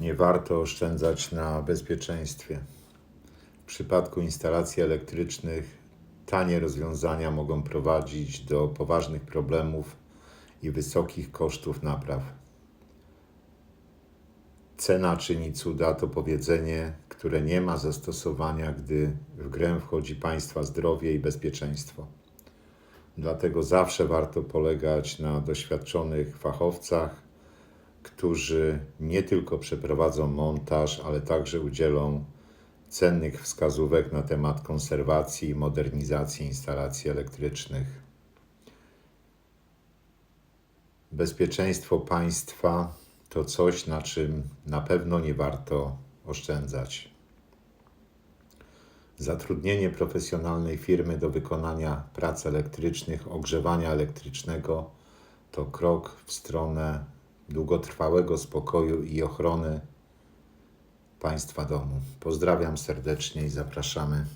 Nie warto oszczędzać na bezpieczeństwie. W przypadku instalacji elektrycznych tanie rozwiązania mogą prowadzić do poważnych problemów i wysokich kosztów napraw. Cena czyni cuda to powiedzenie, które nie ma zastosowania, gdy w grę wchodzi państwa zdrowie i bezpieczeństwo. Dlatego zawsze warto polegać na doświadczonych fachowcach, którzy nie tylko przeprowadzą montaż, ale także udzielą cennych wskazówek na temat konserwacji i modernizacji instalacji elektrycznych. Bezpieczeństwo państwa to coś, na czym na pewno nie warto oszczędzać. Zatrudnienie profesjonalnej firmy do wykonania prac elektrycznych, ogrzewania elektrycznego to krok w stronę długotrwałego spokoju i ochrony państwa domu. Pozdrawiam serdecznie i zapraszamy